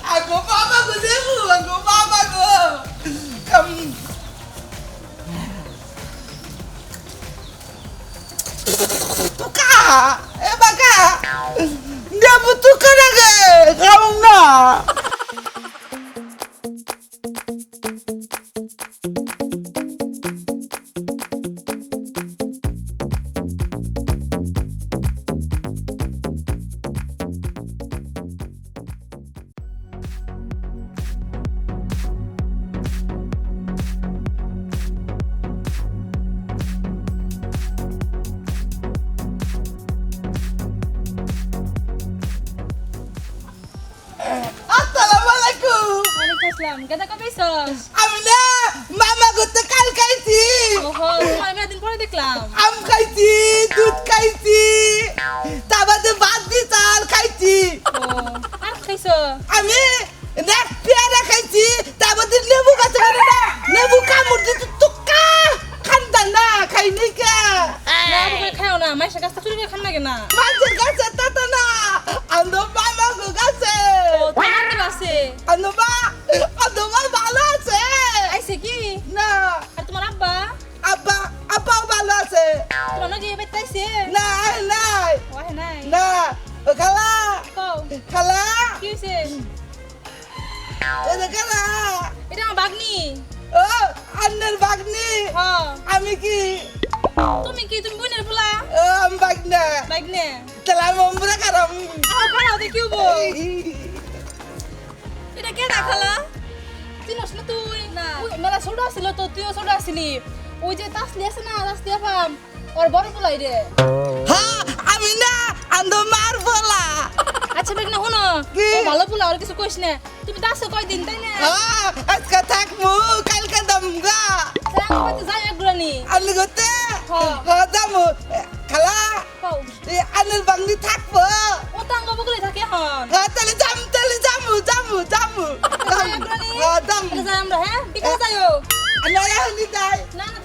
Ako babago din mo! Ako babago! Kami... Tuka! Eh baka! Hindi mo tuka na ka! আসসালাম কেদা কবে আমি না মামা করতে কাল খাইছি। ওহো আমি দিন পরে দেখলাম। আম খাইছি দুধ খাইছি তারপরে ভাত দি চাল খাইছি। ও আর খাইছো? আমি নেক পেয়ারা খাইছি তারপরে কি হইছে এটা এটা আমার বাগনি ও আন্নের বাগনি আমি কি? তুমি কি তুমি বোনের পোলা? ও আমি বাগনা বাগনে তাহলে আমি অম্বরা কারম। আও খাও দে কি হব? এটা কে দেখালা? চিনস না তুই? না। মেলা ছোট ছিল তো তুইও ছোট আসিলি। ওই যে তাসলি আছে না তাসলি আফাম ওর বড় পোলাই রে। হ্যাঁ আমি না আন্দো মার বলা আচ্ছা বেগ না শুনো। কি? ভালো পোলা আর কিছু কইস না। তুমি দাসো কয়দিন তাই না? হ্যাঁ আজকে থাকব কালকে দমগা কইতে যাই একগুলানি। আনলি গতে হ্যাঁ। দামু খালা আন্নের বাগনি থাকব। ও তাঙ্গ বগলে থাকে হন হ্যাঁ তাহলে যাম তাহলে যামু যামু যামু। হ্যাঁ যাম। আমরা হ্যাঁ? বিকালে যাইও। যাই। না না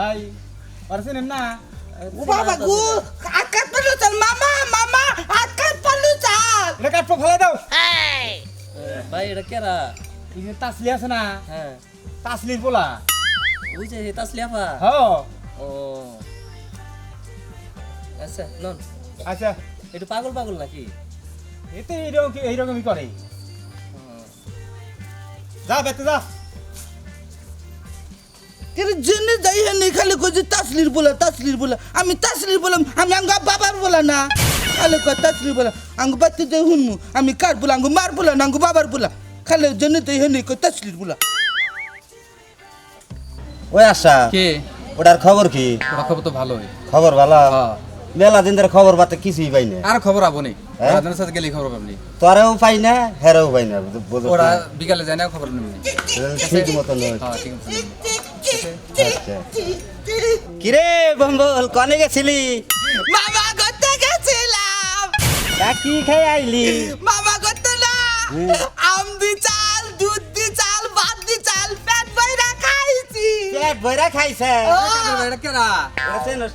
ভাই পারছেন না ও বাবা গু আকাশ পালু চাল মামা মামা আকাশ পালু চাল এটা কাটপো ফেলে দাও ভাই এটা কেরা এই যে তাসলি আছে না হ্যাঁ তাসলির পোলা ওই যে হে তাসলিয়াফা হ ও আচ্ছা নন আচ্ছা একটু পাগল পাগল নাকি এতে এইরকম এইরকমই করে যা বেতে যা কিন্তু জেনে যাই হেন খালি কইছে তাসলির বলা তাসলির বলা। আমি তাসলির বললাম আমি আঙ্গ বাবার বলা না। খালি কয় তাসলির বলা আঙ্গ বাচ্চা যাই হুনমু আমি কার বলা আঙ্গ মার বলা না আঙ্গ বাবার বলা। খালি জেনে যাই কয় তাসলির বলা। ওই আশা কে? ওটার খবর কি? ওরা খবর তো ভালোই। খবর ভালো? হ্যাঁ। মেলা দিন ধরে খবর পাতে কিছুই পাই না। আর খবর আবো নেই। হ্যাঁ? রাজনের সাথে গেলে খবর পাবনি। তোরাও পাই না হেরাও পাই না ওরা বিকালে যায় না খবর নেবনি ঠিক মতো নয় হ্যাঁ ঠিক আছে আচ্ছা। কিরে বম্বল কনে গেছিলি? মামা করতে গেছিলাম? তা কি খাই আইলি? মামা করতে না আম দি চাল দুধ দি চাল ভাত দি চাল পেট বইরা খাইছি। পেট ভরা খাইছে? এটা কেরা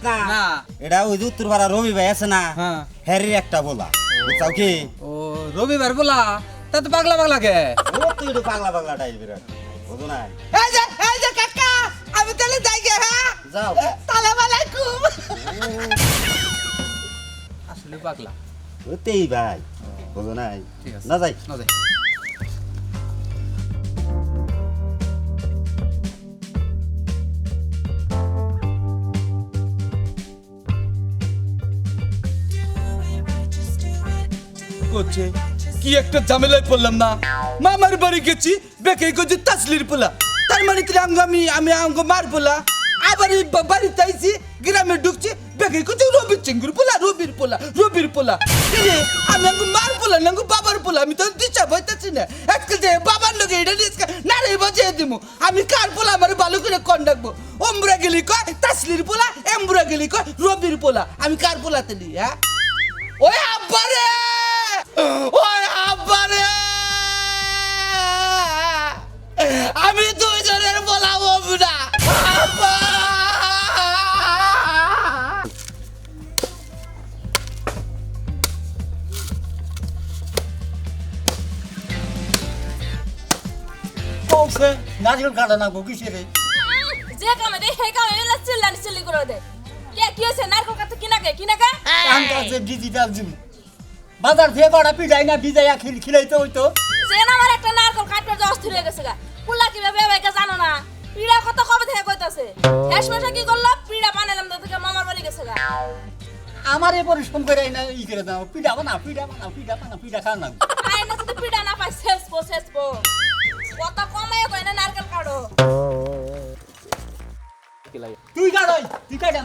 না। না। এটা ওই উত্তর পাড়া রবি ভাই আছে না হ্যাঁ। হ্যারির একটা বলা। বুঝছাও কি? ও রবিবার বলা? তা তো পাগলা পাগলা কে? ও তুই একটু পাগলা পাগলা টাইপের বুঝো না। এই যে যাও। সালাম আলাইকুম আসলে পাগলা। ওতেই ভাই বুঝো নাই। আছে। না যাই। না যাই। করছে কি একটা ঝামেলায় পড়লাম না? মামার বাড়ি গেছি বেকে গেছি তাসলির পোলা। তার মানে আমি আমি আঙ্গ মার পোলা? আবার বা- বাড়িতে আইছি গ্রামে ঢুকছি বেকে গেছি রবির চিঙ্গুর পোলা রবির পোলা রবির পোলা। রে, আমি আঙ্গ মার পোলা না আঙ্গ বাবার পোলা আমি তো দিশা বইতেছি না। আজকে যে বাবার লোকে এটা নিয়ে না রে বাজিয়ে দিমু। আমি কার পোলা আমার ভালো করে কন রাখব অম্বুরা গেলি কয় তাসলির পোলা এম্বুরা গেলি কয় রবির পোলা। আমি কার পোলাতে নি হ্যাঁ? ওই আব্বারে! ওই আব্বারে! আমি দুইজনের বলাবো না কৌছে নারিকেল কাটা না কিসে রে? যে কামে দে হে কামে এলা চিল্লানি চিল্লি করে দে। কে কি হইছে নারকল কিনা কে কিনা কে কামটা আছে ডিজিটাল যুগ বাজার থেকে কটা পিঠাই না ভিজাইয়া খিল খিলাইতে হইতো। যে না আমার একটা নারকল কাটতে যে অস্থির হয়ে গেছে গা। পুল্লা কি ভাবে ভাবে জানো না? পিড়া কত কবে থেকে কইতাছে? শেষ মাসে কি করল? পিড়া বানালাম তো থেকে মামার বাড়ি গেছে গা। আমার এ পরিশ্রম করে না ই করে দাও। পিঠা বানাও পিঠা বানাও পিঠা বানাও পিঠা খাও না আয় না যদি পিড়া না পাই শেষ পো শেষ পো কত কমে কই না নারকেল কাটো তুই কাটই তুই কাটা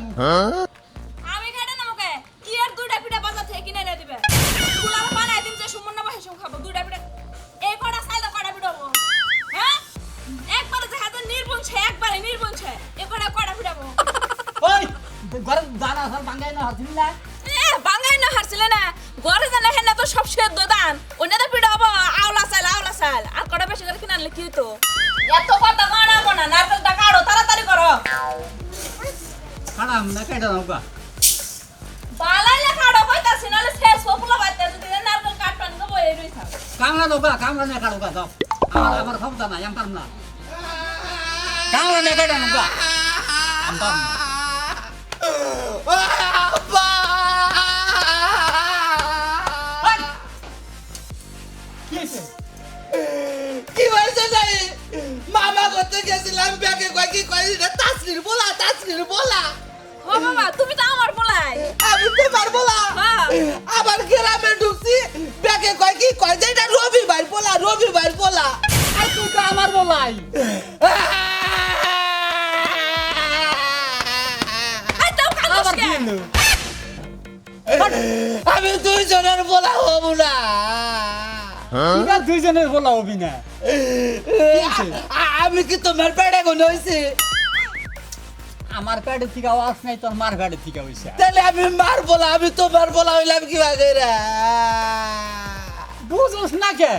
আমি খাইতে না মুখে কি আর দুইটা পিঠা বাজার থেকে কিনে এনে দিবে? কুলার বানাই দিন যে সুমন না বাসে খাব। দুইটা পিঠা এই কটা সাইডে কটা পিঠা হ্যাঁ? একবারে যে হাতে নির্বংশে একবারে নির্বংশে এ কটা কটা পিঠা হব? ওই ঘরে দানা সব বাঙ্গাই না হাতিল না? এ বাঙাই না হারছিলে না। ঘরে জানা হেনা তো সব সেদ্ধ দান অন্য তো পিঠা হব আওলা চাল আওলা চাল। বেশি করে কিনে আনলে কি হতো এত কথা বানাবো না নারকেলটা কাটো তাড়াতাড়ি করো। খারাপ না কাটা নাও গা? বালাইলে কাটো কইতাছি নাহলে শেষ হব বাইতে যদি নারকেল কাটপান গো বই রই থাক কামড়া দাও গা কামড়া না কাটো গা দাও। আমার আমার ক্ষমতা নাই আমি পারম না। কামড়া না কাটা নাও গা? আমি পারম না। মামা করতে গেছিলাম ব্যাগে কয় কি কয় এটা তাসলির বলা তাসলির বলা। ও বাবা তুমি তো আমার বলাই। আমি তোমার বলা। হ্যাঁ। আবার গ্রামে ঢুকছি ব্যাগে কয় কি কয় যে এটা রবিবার বলা রবিবার বলা। আর তুই তো আমার বলাই। আমি দুইজনের বলা হব না। তোরা দুইজনের বলা হবি না। আমি কি তোমার পেটে হয়েছি আমার পেটে থেকে আওয়াজ নাই তোর মার পেটে থেকে হইছে। তাহলে আমি মার বলা আমি তোমার বলা হইলাম কি বুঝোস না কে?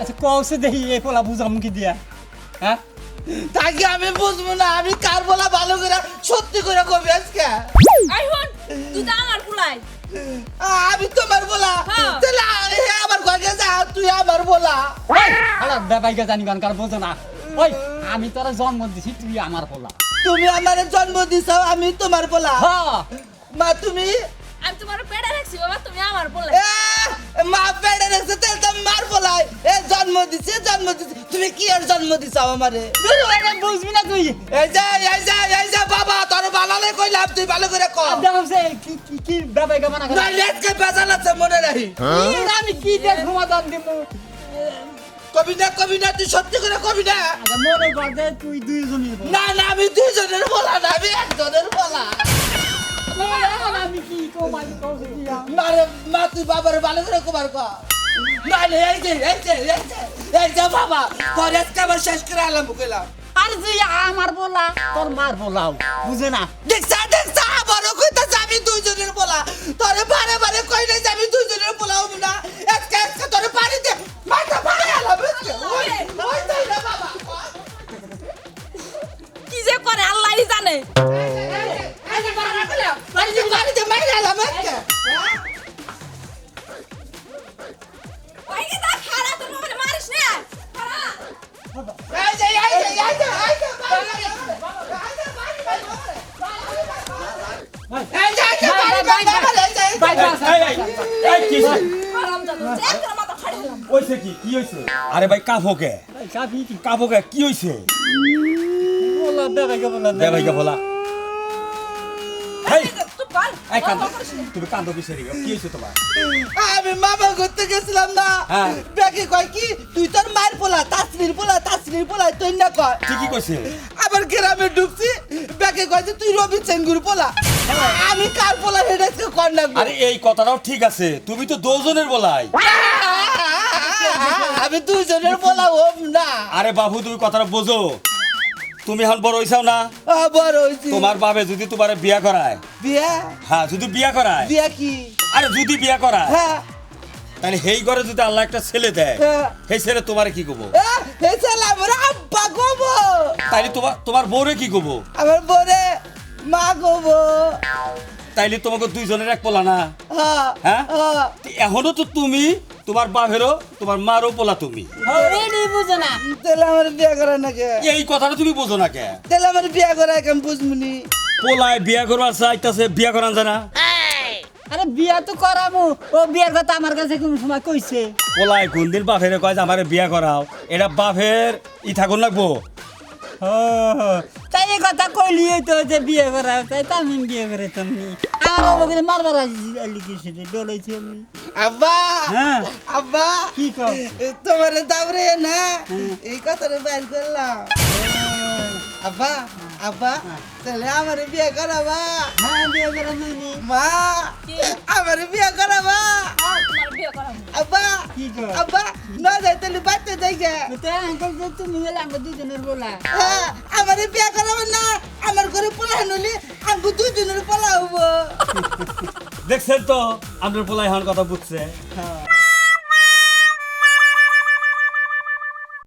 আচ্ছা কৌশে দেখি এই পোলা বুঝাম কি দিয়া। হ্যাঁ? তাকে আমি বুঝব না? আমি কার বলা ভালো করে সত্যি করে কবি আজকে? আই হন তুই তো আমার আমি তোমার বলা। হ্যাঁ। তাহলে হে আমার কয়ে যা তুই আমার বলা। বেবাইকে জানি গান কার বোঝো না। ওই আমি তোরা জন্ম দিছি তুই আমার বলা। তুমি আমার জন্ম দিছ আমি তোমার বলা। হ্যাঁ। মা তুমি? আমি তোমার পেড়া রাখছি বাবা তুমি আমার বলাই এ, মা পেড়ে রেখেছে তাহলে তো মার বলাই। এ জন্ম দিছে জন্ম দিছে। তুমি কি আর জন্ম দিছ আমারে? তুই বুঝবি না তুই। এই যে এই যে এই যে বাবা তোর বালালে কইলাম তুই ভালো করে কর দেখো সে কি কি কি মানা করে না লেটকে বেজাল আছে মনে রাখি। আমি কি দিয়ে সমাধান দিব কবি না কবি না তুই সত্যি করে কবি না? আচ্ছা মনে কর তুই দুইজনই বল না না আমি দুইজনের বলা না আমি একজনের বলা। আমি কি কমাই দিয়া মারে মা তুই বাবার ভালো করে কবার কর না না, এই যে এই যে এই যে এই যে বাবা তোর আজকে আবার শেষ করে আলাম কইলাম আর তুই আমার বলা তোর মার বলাও বুঝে না? দেখছা দেখছা আবারও এই, কি কি হইছে আরে ভাই কাফি কি কি হয়েছে আমি মামা করতে গেছিলাম না হ্যাঁ। ব্যাগে কয় কি তুই তোর মায়ের পোলা তাসলির পোলা তাসলির পোলা তুই কয় ঠিকই কইছে আবার গ্রামে ঢুকছি ব্যাগে কয় যে তুই রবি সেনগুর পোলা। আমি কার পোলা হেডেছে কর না আরে এই কথাটাও ঠিক আছে তুমি তো দুজনের বলাই। আমি দুজনের পোলা হোম না। আরে বাবু তুমি কথাটা বোঝো। তুমি এখন বড় হইছাও না? বড় হয়েছি তোমার বাবে যদি তোমার বিয়া করায়। বিয়া? হ্যাঁ যদি বিয়া করায়। বিয়া কি? আরে যদি বিয়া করায় হ্যাঁ। তাহলে সেই ঘরে যদি আল্লাহ একটা ছেলে দেয়। সেই ছেলে তোমারে কি কব? আহ, এই ছেলে আমার আব্বা গোবো তাইলে তোমার তোমার বউরে কি কব? আমার বোরে মা গোবো তাইলে তোমাকে দুইজনের এক পোলা না? হ্যাঁ? এখনও তো তুমি তোমার বাপেরও তোমার মারও পোলা তুমি। তাহলে আমার বিয়া করা নাকি এই কথাটা তুমি বোঝো না কে? তাহলে আমার বিয়া করা বুঝমুনি। পোলায় বিয়া করবার চাইতাছে বিয়া করান জানা আরে বিয়া তো করামু। ও বিয়ার কথা আমার কাছে কোন সময় কইছে। পোলায় কোনদিন বাপের কয় যে আমারে বিয়া করাও এটা বাপের ই থাকুন লাগবো। তাই এই কথা কইলি তো যে বিয়ে করা তাই আমি বিয়ে করে তুমি আমার বাবাকে মারবার লিখেছে ডলেছি আমি। আব্বা হ্যাঁ। আব্বা কি কও? তোমার দাবরে না এই কথাটা বাইর করলাম। আব্বা আব্বা তাহলে আমার বিয়ে করাবা হ্যাঁ বিয়ে করে মা আমার বিয়ে করাবা আর তোমার বিয়ে করাবো আব্বা কি কও আব্বা না যাই তাহলে বাচ্চা তুমি আমরা দুজনের বলা হ্যাঁ, আমার বিয়ে করাবো না আমার ঘরে পোলা নলি আঙ্গু দুজনের পোলা হব দেখছেন তো আপনার পোলায় হন কথা বুঝছে। হ্যাঁ